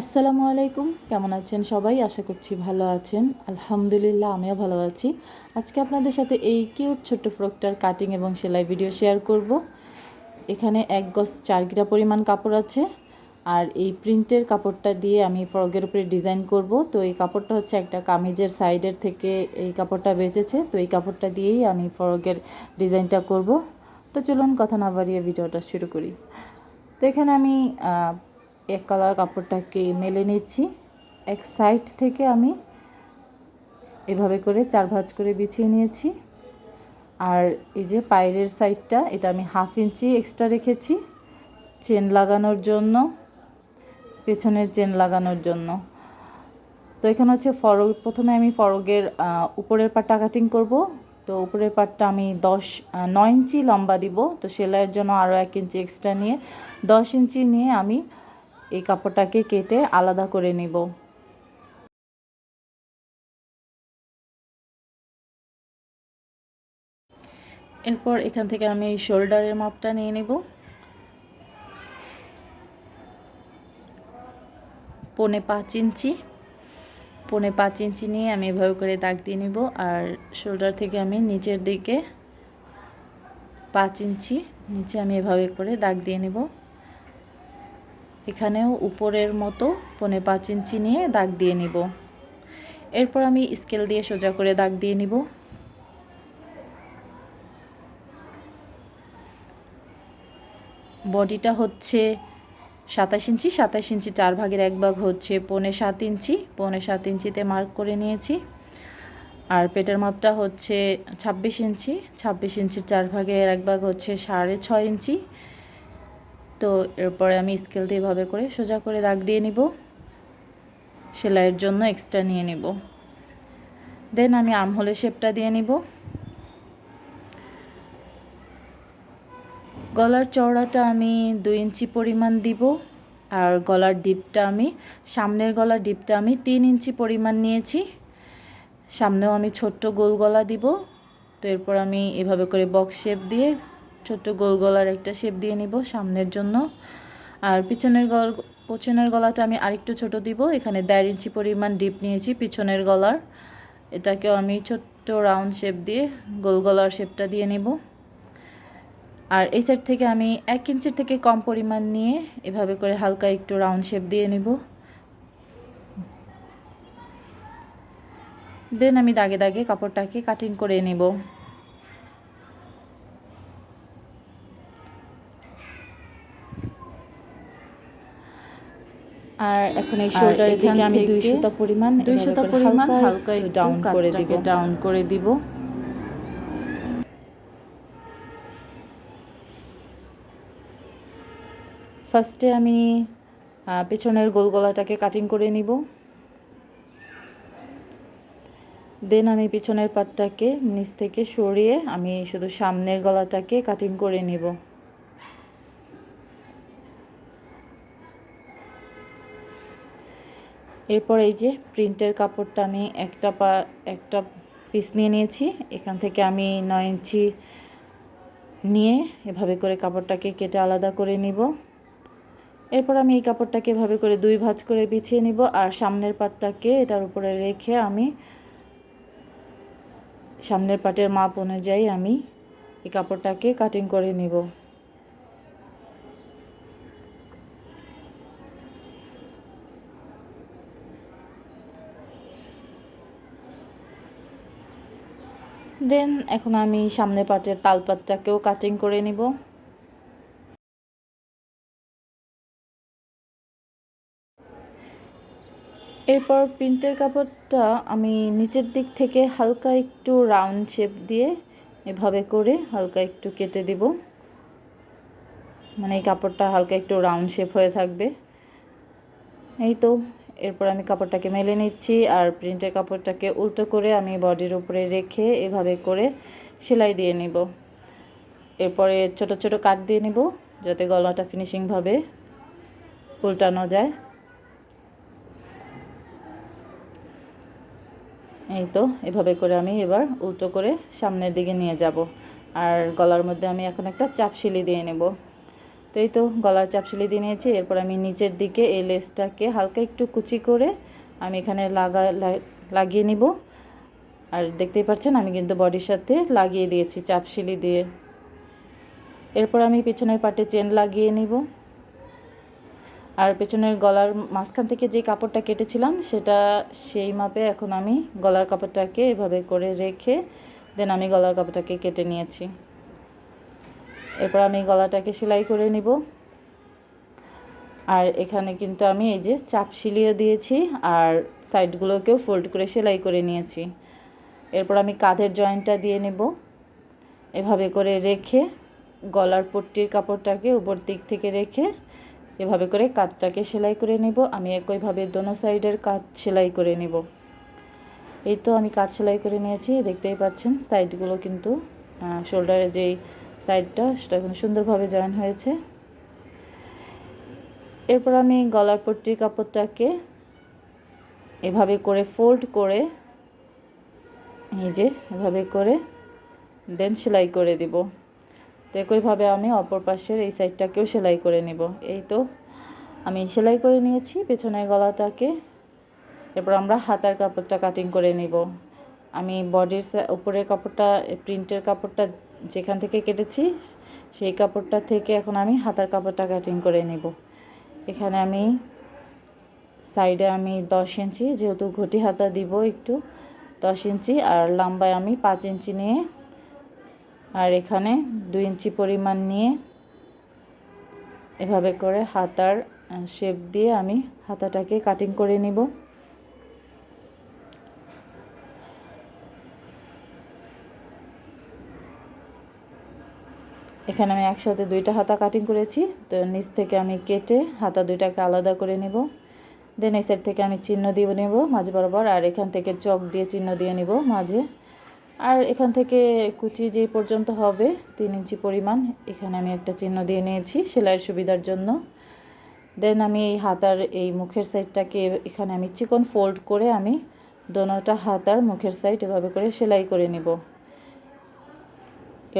আসসালামু আলাইকুম। কেমন আছেন সবাই? আশা করছি ভালো আছেন। আলহামদুলিল্লাহ, আমিও ভালো আছি। আজকে আপনাদের সাথে এই কিউট ছোট্ট ফ্রকটার কাটিং এবং সেলাই ভিডিও শেয়ার করব। এখানে এক গজ চার গিরা পরিমাণ কাপড় আছে আর এই প্রিন্টের কাপড়টা দিয়ে আমি ফ্রকের উপরে ডিজাইন করব। তো এই কাপড়টা হচ্ছে একটা কামিজের সাইডের থেকে এই কাপড়টা বেঁচেছে। তো এই কাপড়টা দিয়েই আমি ফ্রকের ডিজাইনটা করব। তো চলুন কথা না বাড়িয়ে ভিডিওটা শুরু করি। তো এখানে আমি এক কালার কাপড়টাকে মেলে নিচ্ছি। এক সাইড থেকে আমি এভাবে করে চার ভাঁজ করে বিছিয়ে নিয়েছি। আর এই যে পায়ের সাইডটা, এটা আমি হাফ ইঞ্চি এক্সট্রা রেখেছি চেন লাগানোর জন্য, পেছনের চেন লাগানোর জন্য। তো এখানে হচ্ছে ফরক প্রথমে আমি ফরকের উপরের পাটটা কাটিং করব। তো উপরের পাটটা আমি দশ নয় ইঞ্চি লম্বা দিব। তো সেলাইয়ের জন্য আরও এক ইঞ্চি এক্সট্রা নিয়ে, দশ ইঞ্চি নিয়ে আমি এই কাপড়টাকে কেটে আলাদা করে নিব। এরপর এখান থেকে আমি শোল্ডারের মাপটা নিয়ে নেব। পনে পাঁচ ইঞ্চি। পনে পাঁচ ইঞ্চি নিয়ে আমি এভাবে করে দাগ দিয়ে নিব আর শোল্ডার থেকে আমি নিচের দিকে পাঁচ ইঞ্চি নিচে আমি এভাবে করে দাগ দিয়ে নেব। এখানেও উপরের মতো পনে পাঁচ ইঞ্চি নিয়ে দাগ দিয়ে নিব। এরপর আমি স্কেল দিয়ে সোজা করে দাগ দিয়ে নিব। বডিটা হচ্ছে সাতাশ ইঞ্চি সাতাশ ইঞ্চি চার ভাগের এক ভাগ হচ্ছে পনে সাত ইঞ্চি, পনে সাত ইঞ্চিতে মার্ক করে নিয়েছি। আর পেটের মাপটা হচ্ছে ছাব্বিশ ইঞ্চি, ছাব্বিশ ইঞ্চির চার ভাগের এক ভাগ হচ্ছে সাড়ে ছয় ইঞ্চি। তো এরপরে আমি স্কেল দিয়ে এভাবে করে সোজা করে দাগ দিয়ে নিব। সেলাইয়ের জন্য এক্সট্রা নিয়ে নিব। দেন আমি আর্মহোলের শেপটা দিয়ে নিব। গলার চওড়াটা আমি দুই ইঞ্চি পরিমাণ দিব আর গলার ডিপটা আমি, সামনের গলার ডিপটা আমি তিন ইঞ্চি পরিমাণ নিয়েছি। সামনেও আমি ছোট্ট গোল গলা দিব। তো এরপর আমি এভাবে করে বক্স শেপ দিয়ে ছোট্ট গোল গলার একটা শেপ দিয়ে নিব সামনের জন্য। আর পিছনের গল, পিছনের গলাটা আমি আরেকটু ছোট দিব। এখানে দেড় ইঞ্চি পরিমাণ ডিপ নিয়েছি পিছনের গলার। এটাকেও আমি ছোট্ট রাউন্ড শেপ দিয়ে গোল গলার শেপটা দিয়ে নেব। আর এই সাইড থেকে আমি এক ইঞ্চির থেকে কম পরিমাণ নিয়ে এভাবে করে হালকা একটু রাউন্ড শেপ দিয়ে নেব। দেন আমি দাগে দাগে কাপড়টাকে কাটিং করে নেব। আর এখন এই শোল্ডার থেকে আমি দুই সুতা পরিমাণ দুই সুতা পরিমাণ হালকা একটু ডাউন করে দিব ডাউন করে দিব। ফার্স্টে আমি পেছনের গোল গলাটাকে কাটিং করে নিব। দেন আমি পিছনের পাটটাকে নিচ থেকে সরিয়ে আমি শুধু সামনের গলাটাকে কাটিং করে নিব। এরপর এই যে প্রিন্টের কাপড়টা আমি একটা পা, একটা পিস নিয়ে নিয়েছি। এখান থেকে আমি নয় ইঞ্চি নিয়ে এভাবে করে কাপড়টাকে কেটে আলাদা করে নিব। এরপর আমি এই কাপড়টাকে এভাবে করে দুই ভাঁজ করে বিছিয়ে নিব আর সামনের পাটটাকে এটার উপরে রেখে আমি সামনের পাটের মাপ অনুযায়ী আমি এই কাপড়টাকে কাটিং করে নিব। দেন এখন আমি সামনে পাটের তালপাতটাকেও কাটিং করে নিব। এরপর প্রিন্টের কাপড়টা আমি নিচের দিক থেকে হালকা একটু রাউন্ড শেপ দিয়ে এভাবে করে হালকা একটু কেটে দিব। মানে এই কাপড়টা হালকা একটু রাউন্ড শেপ হয়ে থাকবে। এই তো এরপর আমি কাপড়টাকে মেলে নিচ্ছি আর প্রিন্টের কাপড়টাকে উল্টো করে আমি বডির উপরে রেখে এভাবে করে সেলাই দিয়ে নিব। এরপরে ছোট ছোট কাট দিয়ে নিব যাতে গলাটা ফিনিশিংভাবে উল্টানো যায়। এই তো, এভাবে করে আমি এবার উল্টো করে সামনের দিকে নিয়ে যাব। আর গলার মধ্যে আমি এখন একটা চাপ সিলি দিয়ে নেব। তো এই তো গলার চাপ সেলাই দিয়ে নিয়েছি, এরপর আমি নিচের দিকে এই লেসটাকে হালকা একটু কুচি করে আমি এখানে লাগা লাগিয়ে নিব। আর দেখতেই পাচ্ছেন আমি কিন্তু বডির সাথে লাগিয়ে দিয়েছি, চাপ সিলি দিয়ে। এরপর আমি পেছনের পাটে চেন লাগিয়ে নিব। আর পেছনের গলার মাঝখান থেকে যে কাপড়টা কেটেছিলাম, সেটা সেই মাপে এখন আমি গলার কাপড়টাকে এভাবে করে রেখে দেন আমি গলার কাপড়টাকে কেটে নিয়েছি। এরপর আমি গলাটাকে সেলাই করে নিব। আর এখানে কিন্তু আমি এই যে চাপ সিলিয়ে দিয়েছি আর সাইডগুলোকেও ফোল্ড করে সেলাই করে নিয়েছি। এরপর আমি কাঁধের জয়েন্টটা দিয়ে নেব। এভাবে করে রেখে গলার পট্টির কাপড়টাকে উপর দিক থেকে রেখে এভাবে করে কাঁধটাকে সেলাই করে নেব। আমি একইভাবে দোনো সাইডের কাঁধ সেলাই করে নেব। এই তো আমি কাঁধ সেলাই করে নিয়েছি, দেখতেই পাচ্ছেন সাইডগুলো কিন্তু শোল্ডারে যেই সাইডটা, সেটা কিন্তু সুন্দরভাবে জয়েন হয়েছে। এরপর আমি গলার পট্টির কাপড়টাকে এভাবে করে ফোল্ড করে, এই যে এভাবে করে দেন সেলাই করে দিব। তো একইভাবে আমি অপর পাশের এই সাইডটাকেও সেলাই করে নিব। এই তো আমি সেলাই করে নিয়েছি পেছনের গলাটাকে। এরপর আমরা হাতার কাপড়টা কাটিং করে নিব। আমি বডির উপরের কাপড়টা প্রিন্টের কাপড়টা যেখান থেকে কেটেছি, সেই কাপড়টা থেকে এখন আমি হাতার কাপড়টা কাটিং করে নিব। এখানে আমি সাইডে আমি দশ ইঞ্চি, যেহেতু ঘটি হাতা দিব একটু, দশ ইঞ্চি, আর লম্বায় আমি পাঁচ ইঞ্চি নিয়ে, আর এখানে দুই ইঞ্চি পরিমাণ নিয়ে এভাবে করে হাতার শেপ দিয়ে আমি হাতাটাকে কাটিং করে নিব। এখানে আমি একসাথে দুইটা হাতা কাটিং করেছি। তো নিচ থেকে আমি কেটে হাতা দুইটাকে আলাদা করে নেব। দেন এই সাইড থেকে আমি চিহ্ন দিয়ে নেব মাঝে বরাবর, আর এখান থেকে চক দিয়ে চিহ্ন দিয়ে নিব মাঝে। আর এখান থেকে কুচি যে পর্যন্ত হবে, তিন ইঞ্চি পরিমাণ, এখানে আমি একটা চিহ্ন দিয়ে নিয়েছি সেলাইয়ের সুবিধার জন্য। দেন আমি এই হাতার এই মুখের সাইডটাকে এখানে আমি চিকন ফোল্ড করে আমি দোনোটা হাতার মুখের সাইড এভাবে করে সেলাই করে নিব।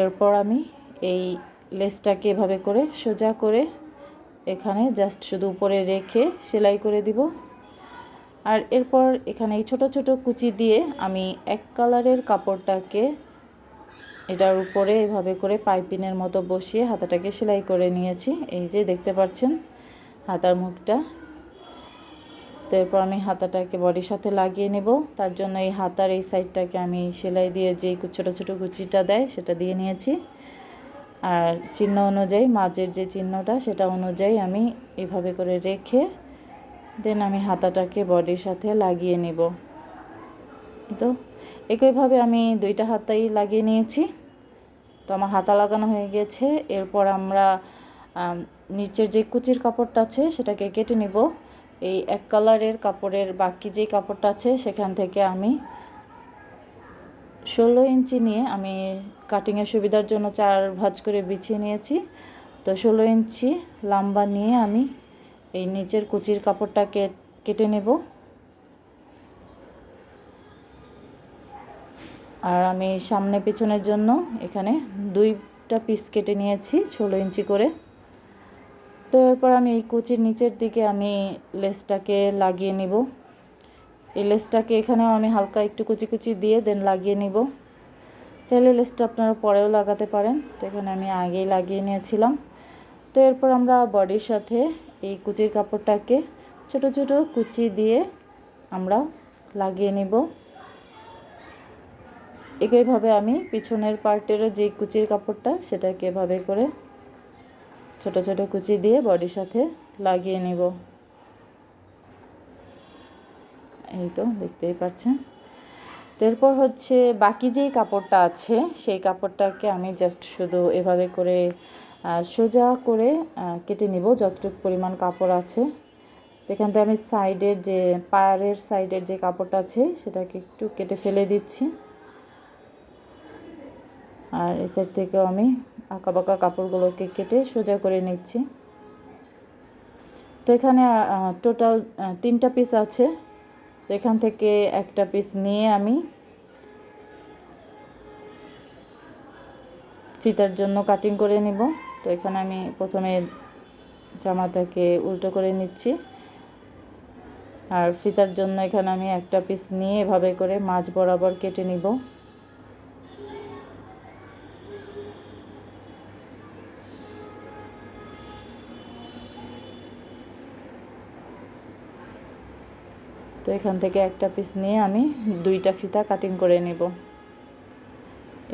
এরপর আমি এই লেসটাকে এভাবে করে সোজা করে এখানে জাস্ট শুধু উপরে রেখে সেলাই করে দিব। আর এরপর এখানে এই ছোটো ছোটো কুচি দিয়ে আমি এক কালারের কাপড়টাকে এটার উপরে এভাবে করে পাইপিনের মতো বসিয়ে হাতাটাকে সেলাই করে নিয়েছি। এই যে দেখতে পাচ্ছেন হাতার মুখটা। তো এরপর আমি হাতাটাকে বডির সাথে লাগিয়ে নেব। তার জন্য এই হাতার এই সাইডটাকে আমি সেলাই দিয়ে যেই ছোটো ছোটো কুচিটা দেয় সেটা দিয়ে নিয়েছি। আর চিহ্ন অনুযায়ী, মাঝের যে চিহ্নটা, সেটা অনুযায়ী আমি এভাবে করে রেখে দেন আমি হাতাটাকে বডির সাথে লাগিয়ে নিব। তো একইভাবে আমি দুইটা হাতাই লাগিয়ে নিয়েছি। তো আমার হাতা লাগানো হয়ে গেছে। এরপর আমরা নিচের যে কুচির কাপড়টা আছে, সেটাকে কেটে নিব। এই এক কালারের কাপড়ের বাকি যে কাপড়টা আছে, সেখান থেকে আমি ষোলো ইঞ্চি নিয়ে আমি কাটিংয়ের সুবিধার জন্য চার ভাঁজ করে বিছিয়ে নিয়েছি। তো ষোলো ইঞ্চি লম্বা নিয়ে আমি এই নিচের কুচির কাপড়টাকে কেটে নেব। আর আমি সামনে পেছনের জন্য এখানে দুইটা পিস কেটে নিয়েছি ষোলো ইঞ্চি করে। তো এরপর আমি এই কুচির নিচের দিকে আমি লেসটাকে লাগিয়ে নিব। এই লেসটাকে এখানেও আমি হালকা একটু কুচি কুচি দিয়ে দেন লাগিয়ে নিব। চাইলে লেসটা আপনারা পরেও লাগাতে পারেন। তো এখানে আমি আগেই লাগিয়ে নিয়েছিলাম। তো এরপর আমরা বডির সাথে এই কুচির কাপড়টাকে ছোট ছোট কুচি দিয়ে আমরা লাগিয়ে নিব। একইভাবে আমি পিছনের পার্টেরও যে কুচির কাপড়টা সেটাকে এভাবে করে ছোট ছোট কুচি দিয়ে বডির সাথে লাগিয়ে নিব। এই তো দেখতেই পাচ্ছেন। তো এরপর হচ্ছে বাকি যেই কাপড়টা আছে, সেই কাপড়টাকে আমি জাস্ট শুধু এভাবে করে সোজা করে কেটে নিব যতটুকু পরিমাণ কাপড় আছে। এখান থেকে আমি সাইডের যে পায়ারের সাইডের যে কাপড়টা আছে, সেটাকে একটু কেটে ফেলে দিচ্ছি। আর এই সাইড থেকেও আমি আঁকা বাঁকা কাপড়গুলোকে কেটে সোজা করে নিচ্ছি। তো এখানে টোটাল তিনটা পিস আছে। তো এখান থেকে একটা পিস নিয়ে আমি ফিতার জন্য কাটিং করে নিব। তো এখানে আমি প্রথমে জামাটাকে উল্টো করে নিচ্ছি। আর ফিতার জন্য এখানে আমি একটা পিস নিয়ে এভাবে করে মাছ বরাবর কেটে নিব। এখান থেকে একটা পিস নিয়ে আমি দুইটা ফিতা কাটিং করে নেব।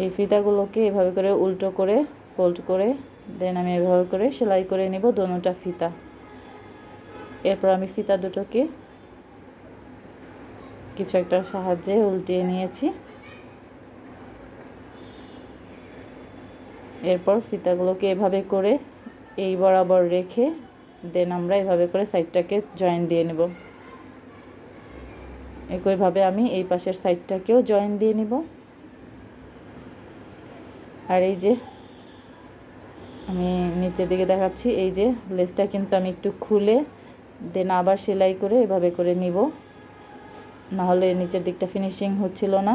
এই ফিতাগুলোকে এভাবে করে উল্টো করে ফোল্ড করে দেন আমি এভাবে করে সেলাই করে নিব দোনোটা ফিতা। এরপর আমি ফিতা দুটোকে কিছু একটা সাহায্যে উল্টিয়ে নিয়েছি। এরপর ফিতাগুলোকে এভাবে করে এই বরাবর রেখে দেন আমরা এভাবে করে সাইডটাকে জয়েন দিয়ে নেব। একইভাবে আমি এই পাশের সাইডটাকেও জয়েন দিয়ে নিব। আর এই যে, আমি নিচের দিকে দেখাচ্ছি, এই যে লেসটা কিন্তু আমি একটু খুলে দেন আবার সেলাই করে এভাবে করে নিব। নাহলে নিচের দিকটা ফিনিশিং হচ্ছিল না।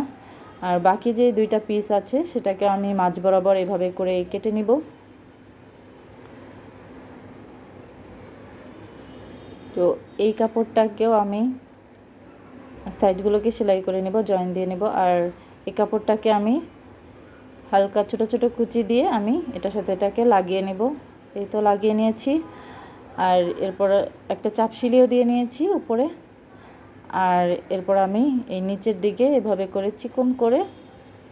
আর বাকি যে দুইটা পিস আছে, সেটাকে আমি মাঝ বরাবর এভাবে করে কেটে নিব। তো এই কাপড়টাকেও আমি সাইডগুলোকে সেলাই করে নেব, জয়েন দিয়ে নেব। আর এই কাপড়টাকে আমি হালকা ছোট ছোট কুচি দিয়ে আমি এটার সাথে এটাকে লাগিয়ে নেব। এই তো লাগিয়ে নিয়েছি। আর এরপর একটা চাপ সিলিও দিয়ে নিয়েছি উপরে। আর এরপর আমি এই নিচের দিকে এভাবে করে চিকন করে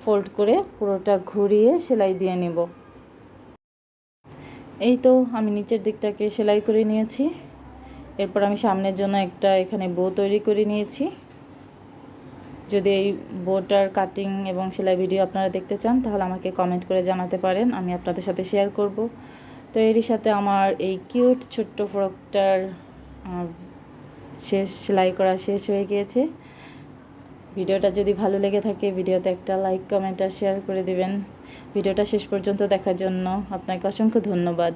ফোল্ড করে পুরোটা ঘুরিয়ে সেলাই দিয়ে নেব। এই তো আমি নিচের দিকটাকে সেলাই করে নিয়েছি। এরপর আমি সামনের জন্য একটা এখানে বো তৈরি করে নিয়েছি। যদি এই বোটার কাটিং এবং সেলাই ভিডিও আপনারা দেখতে চান, তাহলে আমাকে কমেন্ট করে জানাতে পারেন, আমি আপনাদের সাথে শেয়ার করব। তো এরই সাথে আমার এই কিউট ছোট্ট ফ্রকটার শেষ, সেলাই করা শেষ হয়ে গিয়েছে। ভিডিওটা যদি ভালো লেগে থাকে, ভিডিওতে একটা লাইক কমেন্ট আর শেয়ার করে দিবেন। ভিডিওটা শেষ পর্যন্ত দেখার জন্য আপনাকে অসংখ্য ধন্যবাদ।